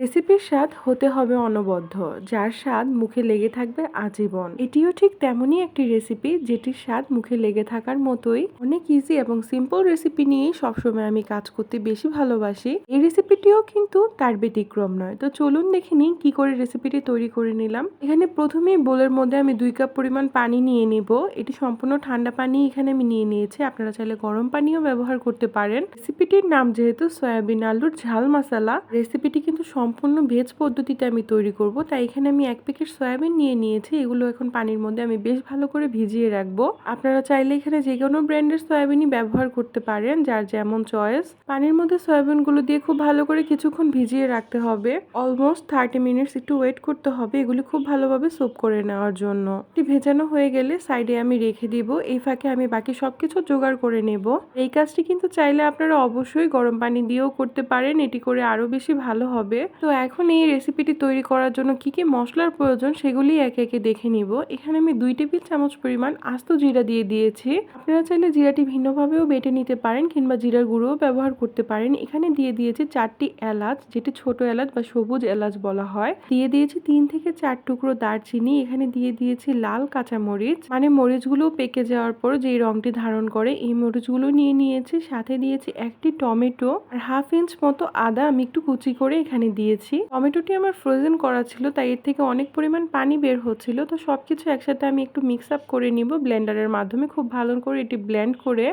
রেসিপির স্বাদ হতে হবে অনবদ্য, যার স্বাদ মুখে লেগে থাকবে আজীবন। এটিও ঠিক তেমনই একটি রেসিপি, যেটির স্বাদ মুখে লেগে থাকার মতোই অনেক ইজি এবং সিম্পল রেসিপি নিয়েই সবসময় আমি কাজ করতে বেশি ভালোবাসি। এই রেসিপিটিও কিন্তু তার ব্যতিক্রম নয়। তো চলুন দেখে নিই কি করে রেসিপিটি তৈরি করে নিলাম। এখানে প্রথমেই বোলের মধ্যে আমি দুই কাপ পরিমাণ পানি নিয়ে নেব। এটি সম্পূর্ণ ঠান্ডা পানি এখানে আমি নিয়ে নিয়েছি। আপনারা চাইলে গরম পানিও ব্যবহার করতে পারেন। রেসিপিটির নাম যেহেতু সয়াবিন আলুর ঝাল মশলা রেসিপিটি কিন্তু সম্পূর্ণ ভেজ পদ্ধতিতে আমি তৈরি করব। তাই এখানে আমি এক প্যাকেট সয়াবিন নিয়ে নিয়েছি। এগুলো এখন পানির মধ্যে আমি বেশ ভালো করে ভিজিয়ে রাখব। আপনারা চাইলে এখানে যে কোনো ব্র্যান্ডের সয়াবিনই ব্যবহার করতে পারেন, যার যেমন চয়েস। পানির মধ্যে সয়াবিনগুলো দিয়ে খুব ভালো করে কিছুক্ষণ ভিজিয়ে রাখতে হবে। অলমোস্ট থার্টি মিনিটস একটু ওয়েট করতে হবে এগুলি খুব ভালোভাবে সোপ করে নেওয়ার জন্য। এটি ভেজানো হয়ে গেলে সাইডে আমি রেখে দিব। এই ফাঁকে আমি বাকি সব কিছু জোগাড় করে নেব। এই কাজটি কিন্তু চাইলে আপনারা অবশ্যই গরম পানি দিয়েও করতে পারেন। এটি করে আরও বেশি ভালো হবে। তো এখন এই রেসিপিটি তৈরি করার জন্য কি কি মশলার প্রয়োজন সেগুলি একে একে দেখে নিব। এখানে আমি দুই টেবিল চামচ পরিমাণ আস্ত জিরা দিয়ে দিয়েছি। আপনারা চাইলে জিরাটি ভিন্নভাবেও বেটে নিতে পারেন কিংবা জিরার গুঁড়োও ব্যবহার করতে পারেন। এখানে দিয়ে দিয়েছি চারটি এলাচ, যেটি ছোট এলাচ বা সবুজ এলাচ বলা হয়। দিয়ে দিয়েছি তিন থেকে চার টুকরো দারচিনি। এখানে দিয়ে দিয়েছি লাল কাঁচা মরিচ মানে মরিচগুলো পেকে যাওয়ার পর যে রংটি ধারণ করে, এই মরিচগুলো নিয়ে নিয়েছি। সাথে দিয়েছি একটি টমেটো। আর হাফ ইঞ্চ মতো আদা আমি একটু কুচি করে এখানে দিয়েছি। টমেটোটি আমার ফ্রোজেন করা ছিল, তাই এর থেকে অনেক পরিমাণ পানি বের হচ্ছিল। তো সবকিছু একসাথে আমি একটু মিক্স আপ করে নিব ব্লেন্ডারের মাধ্যমে। খুব ভালো করে এটি ব্লেন্ড করে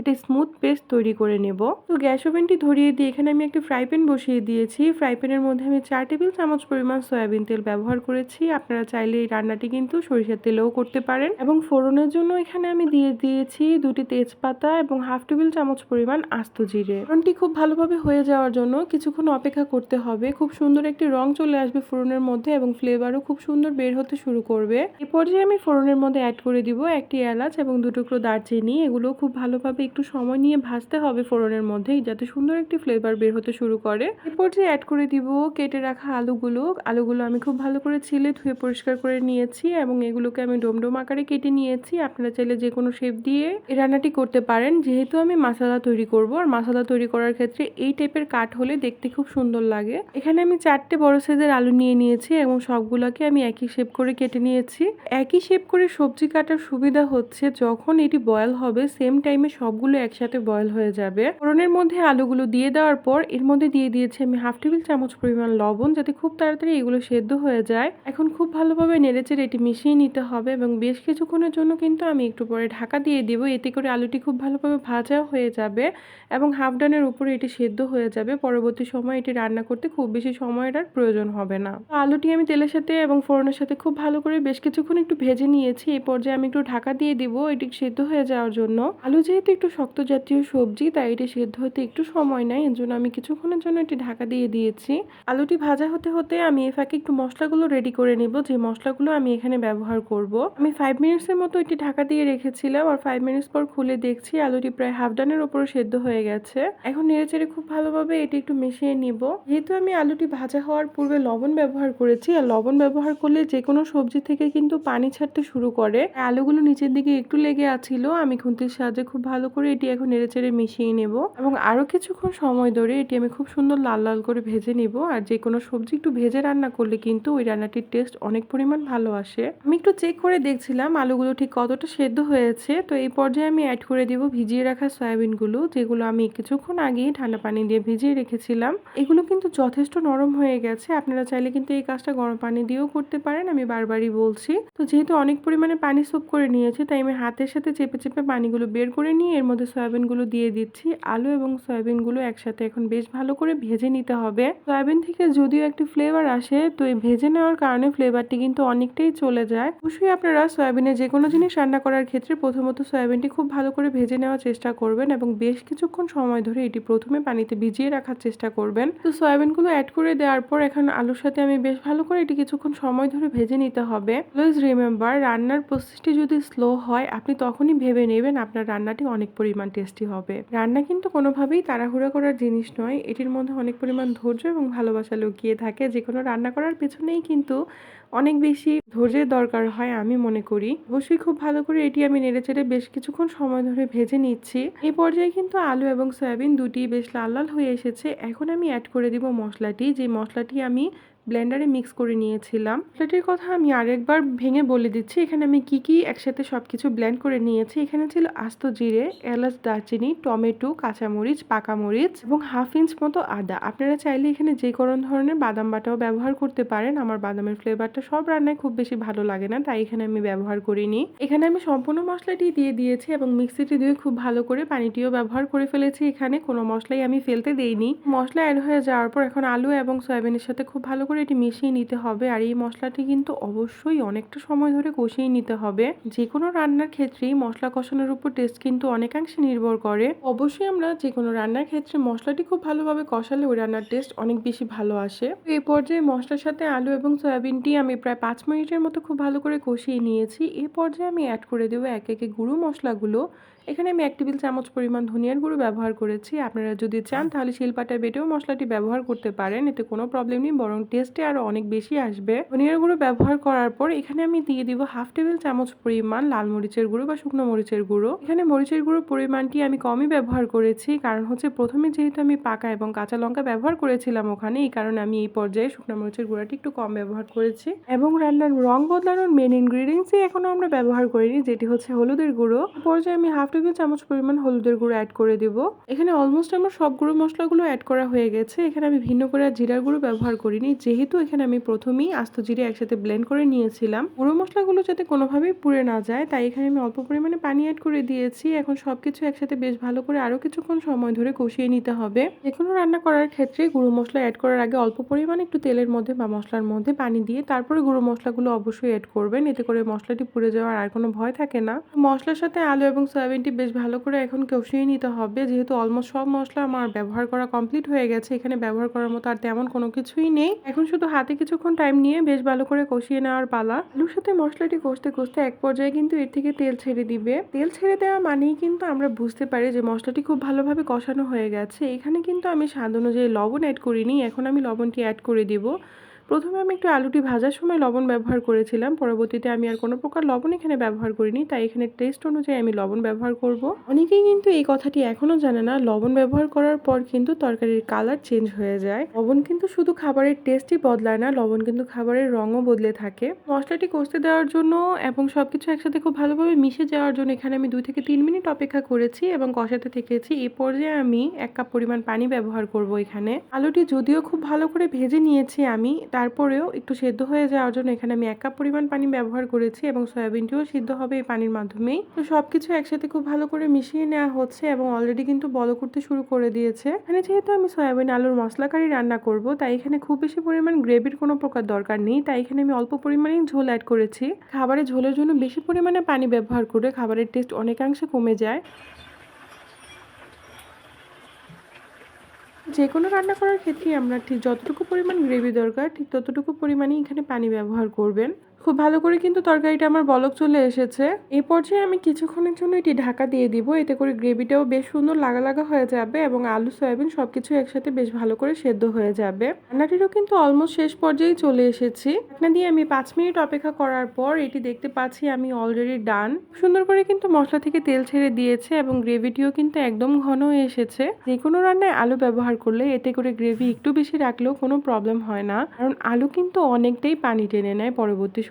এটি স্মুথ পেস্ট তৈরি করে নেব। তো গ্যাস ওভেনটি ধরিয়ে দিয়ে এখানে আমি একটি ফ্রাই প্যান বসিয়ে দিয়েছি। ফ্রাই প্যানের মধ্যে আমি চার টেবিল চামচ পরিমাণ সয়াবিন তেল ব্যবহার করেছি। আপনারা চাইলে এই রান্নাটি কিন্তু সরিষার তেলেও করতে পারেন। এবং ফোড়নের জন্য এখানে আমি দিয়ে দিয়েছি দুটি তেজপাতা এবং হাফ টেবিল চামচ পরিমাণ আস্ত জিরে। ফোড়নটি খুব ভালোভাবে হয়ে যাওয়ার জন্য কিছুক্ষণ অপেক্ষা করতে হবে। খুব সুন্দর একটি রং চলে আসবে ফোড়নের মধ্যে এবং ফ্লেভারও খুব সুন্দর বের হতে শুরু করবে। এ পর্যায়ে আমি ফোড়নের মধ্যে অ্যাড করে দিব একটি এলাচ এবং দু টুকরো দারচিনি। এগুলো খুব ভালোভাবে একটু সময় নিয়ে ভাজতে হবে ফোড়নের মধ্যেই যাতে সুন্দর একটি ফ্লেভার বের হতে শুরু করে। এ পর্যায়ে অ্যাড করে দিব কেটে রাখা আলুগুলো। আলুগুলো আমি খুব ভালো করে ছিলে ধুয়ে পরিষ্কার করে নিয়েছি এবং এগুলোকে আমি ডোমডোম আকারে কেটে নিয়েছি। আপনারা চাইলে যে কোনো শেপ দিয়ে রান্নাটি করতে পারেন। যেহেতু আমি মশলা তৈরি করব, আর মশলা তৈরি করার ক্ষেত্রে এই টাইপের কাট হলে দেখতে খুব সুন্দর লাগে। এখানে আমি চারটে বড় সাইজের আলু নিয়ে নিয়েছি এবং সবগুলোকে আমি একই শেপ করে কেটে নিয়েছি। একই শেপ করে সবজি কাটার সুবিধা হচ্ছে যখন এটি বয়েল হবে সেম টাইমে সবগুলো একসাথে বয়েল হয়ে যাবে। ফোড়নের মধ্যে আলুগুলো দিয়ে দেওয়ার পর এর মধ্যে দিয়ে দিয়েছি আমি হাফ টেবিল চামচ পরিমাণ লবণ যাতে খুব তাড়াতাড়ি এগুলো সেদ্ধ হয়ে যায়। এখন খুব ভালোভাবে নেড়েচেড়ে এটি মিশিয়ে নিতে হবে এবং বেশ কিছুক্ষণের জন্য কিন্তু আমি একটু পরে ঢাকা দিয়ে দিব, এতে করে আলুটি খুব ভালোভাবে ভাজা হয়ে যাবে এবং হাফ ডানের উপরে এটি সেদ্ধ হয়ে যাবে। পরবর্তী সময় এটি রান্না করতে খুব বেশি সময়ের আর প্রয়োজন হবে না। আলুটি আমি তেলের সাথে এবং ফোড়নের সাথে খুব ভালো করে বেশ কিছুক্ষণ একটু ভেজে নিয়েছি। এই পর্যায়ে আমি একটু ঢাকা দিয়ে দিব, এটি সেদ্ধ হয়ে যাওয়ার জন্য। আলু যেহেতু একটু শক্ত জাতীয় সবজি, তাই এটি সেদ্ধ হতে একটু সময় নেয় এর জন্য আমি কিছুক্ষণের জন্য এটি ঢাকা দিয়ে দিয়েছি। আলুটি ভাজা হতে হতে আমি এ ফাঁকে একটু মশলাগুলো রেডি করে নিব, যে মশলাগুলো আমি এখানে ব্যবহার করব। আমি ফাইভ মিনিটসের মতো এটি ঢাকা দিয়ে রেখেছিলাম আর ফাইভ মিনিটস পর খুলে দেখছি আলুটি প্রায় হাফ ডানের উপরে সেদ্ধ হয়ে গেছে। এখন নেড়েচেড়ে খুব ভালোভাবে এটি একটু মিশিয়ে নিব। যেহেতু আমি আলুটি ভাজা হওয়ার পূর্বে লবণ ব্যবহার করেছি। আর লবণ ব্যবহার করলে যে কোনো সবজি থেকে কিন্তু পানি ছাড়তে শুরু করে। আলুগুলো নিচের দিকে একটু লেগে আছিল। আমি খুন্তির সাহায্যে খুব ভালো করে এটি এখন নেড়েচেড়ে মিশিয়ে নেব। এবং আরও কিছুক্ষণ সময় ধরে এটি আমি খুব সুন্দর লাল লাল করে ভেজে নিব। আর যে কোনো সবজি একটু ভেজে রান্না করলে কিন্তু ওই রান্নাটির টেস্ট অনেক পরিমাণ ভালো আসে। আমি একটু চেক করে দেখছিলাম আলুগুলো ঠিক কতটা সেদ্ধ হয়েছে। তো এই পর্যায়ে আমি অ্যাড করে দিব ভিজিয়ে রাখা সয়াবিনগুলো, যেগুলো আমি কিছুক্ষণ আগেই ঠান্ডা পানি দিয়ে ভিজিয়ে রেখেছিলাম। এগুলো কিন্তু যথেষ্ট নরম হয়ে গেছে। আপনারা চাইলে কিন্তু এই কাজটা গরম পানি দিয়েও করতে পারেন, আমি বারবারই বলছি। তো যেহেতু অনেক পরিমাণে পানি সোপ করে নিয়েছি, তাই আমি হাতের সাথে চেপে চেপে পানিগুলো বের করে নিয়ে এর মধ্যে সয়াবিনগুলো দিয়ে দিচ্ছি। আলু এবং সয়াবিনগুলো একসাথে এখন বেশ ভালো করে ভেজে নিতে হবে। সয়াবিন থেকে যদিও একটি ফ্লেভার আসে, তো এই ভেজে নেওয়ার কারণে ফ্লেভারটি কিন্তু অনেকটাই চলে যায়। অবশ্যই আপনারা সয়াবিনের যে কোনো জিনিস রান্না করার ক্ষেত্রে প্রথমত সয়াবিনটি খুব ভালো করে ভেজে নেওয়ার চেষ্টা করবেন এবং বেশ কিছুক্ষণ সময় ধরে এটি প্রথমে পানিতে ভিজিয়ে রাখার চেষ্টা করবেন। তো সয়াবিনগুলো অ্যাড করে দেওয়ার পর এখন আলুর সাথে আমি বেশ ভালো করে এটি কিছুক্ষণ সময় ধরে ভেজে নিতে হবে। প্লিজ রিমেম্বার রান্নার প্রসেসটি যদি স্লো হয়, আপনি তখনই ভেবে নেবেন আপনার রান্নাটি অনেক পরিমাণ টেস্টি হবে। রান্না কিন্তু কোনোভাবেই তাড়াহুড়া করার জিনিস নয়। এটির মধ্যে অনেক পরিমাণ ধৈর্য এবং ভালোবাসা লুকিয়ে থাকে। যে কোনো রান্না করার পেছনেই কিন্তু অনেক বেশি ধৈর্যের দরকার হয় আমি মনে করি। অবশ্যই খুব ভালো করে এটি আমি নেড়েচেড়ে বেশ কিছুক্ষণ সময় ধরে ভেজে নিচ্ছি। এই পর্যায়ে কিন্তু আলু এবং সয়াবিন দুটি বেশ লাল লাল হয়ে এসেছে। এখন আমি অ্যাড করে দিব মশলাটি। মশলাটি যে মশলাটি আমি ব্লেন্ডারে মিক্স করে নিয়েছিলাম। মশলাটির কথা আমি আরেকবার ভেঙে বলে দিচ্ছি, এখানে আমি কি কি একসাথে সব কিছু ব্লেন্ড করে নিয়েছি। এখানে ছিল আস্ত জিরে, এলাচ, দারচিনি, টমেটো, কাঁচামরিচ, পাকামরিচ এবং হাফ ইঞ্চ মতো আদা। আপনারা চাইলে এখানে যে কোনো ধরনের বাদাম বাটাও ব্যবহার করতে পারেন। আমার বাদামের ফ্লেভারটা সব রান্নায় খুব বেশি ভালো লাগে না, তাই এখানে আমি ব্যবহার করিনি। এখানে আমি সম্পূর্ণ মশলাটি দিয়ে দিয়েছি এবং মিক্সিটি দিয়ে খুব ভালো করে পানিটিও ব্যবহার করে ফেলেছি এখানে। কোনো মশলাই আমি ফেলতে দেইনি। মশলা অ্যাড হয়ে যাওয়ার পর এখন আলু এবং সয়াবিনের সাথে খুব ভালো করে এটি মিশিয়ে নিতে হবে। আর এই মশলাটি কিন্তু অবশ্যই অনেকটা সময় ধরে কষিয়ে নিতে হবে। যে কোনো রান্নার ক্ষেত্রেই মশলা কষানোর উপর টেস্ট কিন্তু অনেকাংশে নির্ভর করে। অবশ্যই আমরা যে কোনো রান্নার ক্ষেত্রে মশলাটি খুব ভালোভাবে কষালে ওই রান্নার টেস্ট অনেক বেশি ভালো আসে। এই পর্যায়ে মশলার সাথে আলু এবং সয়াবিনটি আমি প্রায় পাঁচ মিনিটের মতো খুব ভালো করে কষিয়ে নিয়েছি। এই পর্যায়ে আমি অ্যাড করে দেবো এক একে গুঁড়ো মশলাগুলো। এখানে আমি এক টেবিল চামচ পরিমাণ ধনিয়ার গুঁড়ো ব্যবহার করেছি। আপনারা যদি চান তাহলে শিলপাটায় বেটেও মশলাটি ব্যবহার করতে পারেন, এতে কোনো প্রবলেম নেই, বরং টেস্টে আরও অনেক বেশি আসবে। ধনিয়ার গুঁড়ো ব্যবহার করার পর এখানে আমি দিয়ে দিব হাফ টেবিল চামচ পরিমাণ লাল মরিচের গুঁড়ো বা শুকনো মরিচের গুঁড়ো। এখানে মরিচের গুঁড়ো পরিমাণটি আমি কমই ব্যবহার করেছি, কারণ হচ্ছে প্রথমে যেহেতু আমি পাকা এবং কাঁচা লঙ্কা ব্যবহার করেছিলাম ওখানে, এই কারণে আমি এই পর্যায়ে শুকনো মরিচের গুঁড়াটি একটু কম ব্যবহার করেছি। এবং রান্নার রং বদলানোর মেন ইনগ্রিডিয়েন্টসই এখনও আমরা ব্যবহার করিনি, যেটি হচ্ছে হলুদের গুঁড়ো। পর্যায়ে আমি হাফ টেবিল চামচ পরিমাণ হলুদের গুঁড়ো অ্যাড করে দিব। এখানে অলমোস্ট আমার সব গুঁড়ো মশলাগুলো অ্যাড করা হয়ে গেছে। এখানে আমি ভিন্ন করে জিরার গুঁড়ো ব্যবহার করিনি। যেহেতু এখানে আমি প্রথমেই আস্ত জিরে একসাথে ব্লেন্ড করে নিয়েছিলাম। গুঁড়ো মশলাগুলো যাতে কোনোভাবেই পুড়ে না যায়, তাই এখানে আমি অল্প পরিমাণে পানি অ্যাড করে দিয়েছি। এখন সব কিছু একসাথে বেশ ভালো করে আরও কিছুক্ষণ সময় ধরে কষিয়ে নিতে হবে। যে কোনো রান্না করার ক্ষেত্রে গুঁড়ো মশলা অ্যাড করার আগে অল্প পরিমাণে একটু তেলের মধ্যে বা মশলার মধ্যে পানি দিয়ে তারপরে গুঁড়ো মশলাগুলো অবশ্যই অ্যাড করবেন। এতে করে মশলাটি পুড়ে যাওয়ার আর কোনো ভয় থাকে না। মশলার সাথে আলু এবং সয়াবিনটি বেশ ভালো করে এখন কষিয়ে নিতে হবে। যেহেতু অলমোস্ট সব মশলা আমার ব্যবহার করা কমপ্লিট হয়ে গেছে, এখানে ব্যবহার করার মতো আর তেমন কোনো কিছুই নেই। এখন শুধু হাতে কিছুক্ষণ টাইম নিয়ে বেশ ভালো করে কষিয়ে নেওয়ার পালা। আলুর সাথে মশলাটি কষতে কষতে এক পর্যায়ে কিন্তু এর থেকে তেল ছেড়ে দিবে। তেল ছেড়ে দেওয়া মানেই কিন্তু আমরা বুঝতে পারি যে মশলাটি খুব ভালোভাবে কষানো হয়ে গেছে। এখানে কিন্তু আমি স্বাদ অনুযায়ী লবণ অ্যাড করিনি, এখন আমি লবণটি অ্যাড করে দিব। প্রথমে আমি একটু আলুটি ভাজার সময় লবণ ব্যবহার করেছিলাম, পরবর্তীতে আমি আর কোনো প্রকার লবণ এখানে ব্যবহার করিনি, তাই এখানে টেস্ট অনুযায়ী আমি লবণ ব্যবহার করব। অনেকেই কিন্তু এই কথাটি এখনও জানে না, লবণ ব্যবহার করার পর কিন্তু তরকারির কালার চেঞ্জ হয়ে যায়। লবণ কিন্তু শুধু খাবারের টেস্টই বদলায় না, লবণ কিন্তু খাবারের রঙও বদলে থাকে। মশলাটি কষতে দেওয়ার জন্য এবং সবকিছু একসাথে খুব ভালোভাবে মিশে যাওয়ার জন্য এখানে আমি দুই থেকে তিন মিনিট অপেক্ষা করেছি এবং কষাতে থেকেছি। এই পর্যায়ে আমি এক কাপ পরিমাণ পানি ব্যবহার করব এখানে। আলুটি যদিও খুব ভালো করে ভেজে নিয়েছি আমি তারপরেও একটু সেদ্ধ হয়ে যাওয়ার জন্য এখানে আমি এক কাপ পরিমাণ পানি ব্যবহার করেছি এবং সয়াবিনটিও সিদ্ধ হবে এই পানির মাধ্যমেই। তো সব কিছু একসাথে খুব ভালো করে মিশিয়ে নেওয়া হচ্ছে এবং অলরেডি কিন্তু বল করতে শুরু করে দিয়েছে। এখানে যেহেতু আমি সয়াবিন, আলুর মশলা কারি রান্না করব, তাই এখানে খুব বেশি পরিমাণ গ্রেভির কোনো প্রকার দরকার নেই, তাই এখানে আমি অল্প পরিমাণেই ঝোল অ্যাড করেছি। খাবারে ঝোলের জন্য বেশি পরিমাণে পানি ব্যবহার করে খাবারের টেস্ট অনেকাংশে কমে যায়। যে কোনো রান্না করার ক্ষেত্রে আমরা ঠিক যতটুকু পরিমাণ গ্রেভি দরকার, ঠিক ততটুকু পরিমাণই এখানে পানি ব্যবহার করবেন। খুব ভালো করে কিন্তু তরকারিটা আমার বলক চলে এসেছে। এই পর্যায়ে আমি কিছুক্ষণের জন্য এটি ঢাকা দিয়ে দিব। এতে করে গ্রেভিটাও বেশ সুন্দর লাগা লাগা হয়ে যাবে এবং আলু, সয়াবিন সব কিছু একসাথে বেশ ভালো করে সেদ্ধ হয়ে যাবে। রান্নাটিরও কিন্তু অলমোস্ট শেষ পর্যায়ে চলে এসেছি। ঢাকনা দিয়ে আমি পাঁচ মিনিট অপেক্ষা করার পর এটি দেখতে পাচ্ছি আমি অলরেডি ডান সুন্দর করে কিন্তু মশলা থেকে তেল ছেড়ে দিয়েছে এবং গ্রেভিটিও কিন্তু একদম ঘন হয়ে এসেছে। যে কোনো রান্নায় আলু ব্যবহার করলে এতে করে গ্রেভি একটু বেশি রাখলেও কোনো প্রবলেম হয় না। কারণ আলু কিন্তু অনেকটাই পানি টেনে নেয় পরবর্তী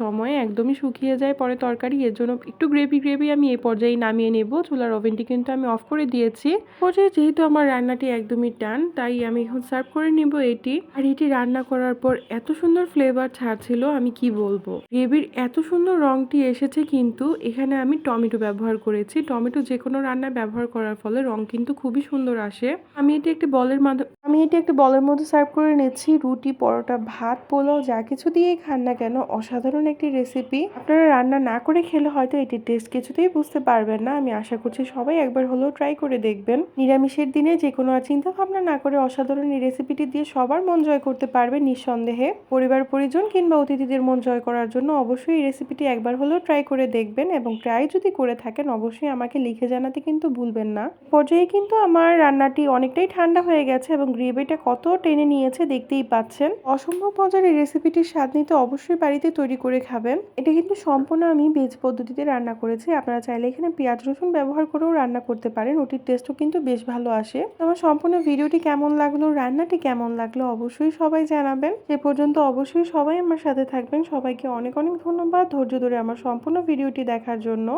একদমই শুকিয়ে যায় পরে তরকারি, এর জন্য একটু গ্রেভি গ্রেভি আমি এই পর্যায়ে নামিয়ে নেব। চুলার ওভেনটি কিন্তু আমি অফ করে দিয়েছি। পর্যায়ে যেহেতু আমার রান্নাটি একদমই টান তাই আমি এখন সার্ভ করে নিব এটি। আর এটি রান্না করার পর এত সুন্দর ফ্লেভার ছাড়ছিল, আমি কি বলব? গ্রেভির এত সুন্দর রংটি এসেছে কিন্তু, এখানে আমি টমেটো ব্যবহার করেছি। টমেটো যে কোনো রান্নায় ব্যবহার করার ফলে রং কিন্তু খুবই সুন্দর আসে। আমি এটি একটি বলের মাধ্যমে আমি এটি একটি বলের মধ্যে সার্ভ করে নিচ্ছি। রুটি, পরোটা, ভাত, পোলাও, যা কিছু দিয়েই খান না কেন, অসাধারণ একটি রেসিপি আপনারা রান্না না করে খেলে হয়তো এটির টেস্ট কিছুতেই বুঝতে পারবেন না। আমি আশা করছি সবাই একবার হলেও ট্রাই করে দেখবেন। নিরামিষের দিনে যে কোনো চিন্তা ভাবনা না করে অসাধারণ এই রেসিপিটি দিয়ে সবার মন জয় করতে পারবে নিঃসন্দেহে। পরিবার, পরিজন কিংবা অতিথিদের মন জয় করার জন্য অবশ্যই এই রেসিপিটি একবার হলেও ট্রাই করে দেখবেন এবং ট্রাই যদি করে থাকেন, অবশ্যই আমাকে লিখে জানাতে কিন্তু ভুলবেন না। পর্যায়ে কিন্তু আমার রান্নাটি অনেকটাই ঠান্ডা হয়ে গেছে এবং গ্রেভিটা কত টেনে নিয়েছে দেখতেই পাচ্ছেন। অসম্ভব মজার এই রেসিপিটির স্বাদ নিতে অবশ্যই বাড়িতে তৈরি করে খাবেন। এটা কিন্তু সম্পূর্ণ আমি ভেজ পদ্ধতিতে রান্না করেছি। আপনারা চাইলে এখানে পেঁয়াজ, রসুন ব্যবহার করেও রান্না করতে পারেন। ওটির টেস্টও কিন্তু বেশ ভালো আসে। আমার সম্পূর্ণ ভিডিওটি কেমন লাগল, রান্নাটি কেমন লাগল অবশ্যই সবাই জানাবেন। সে পর্যন্ত অবশ্যই সবাই আমার সাথে থাকবেন। সবাইকে অনেক অনেক ধন্যবাদ ধৈর্য ধরে আমার সম্পূর্ণ ভিডিওটি দেখার জন্য।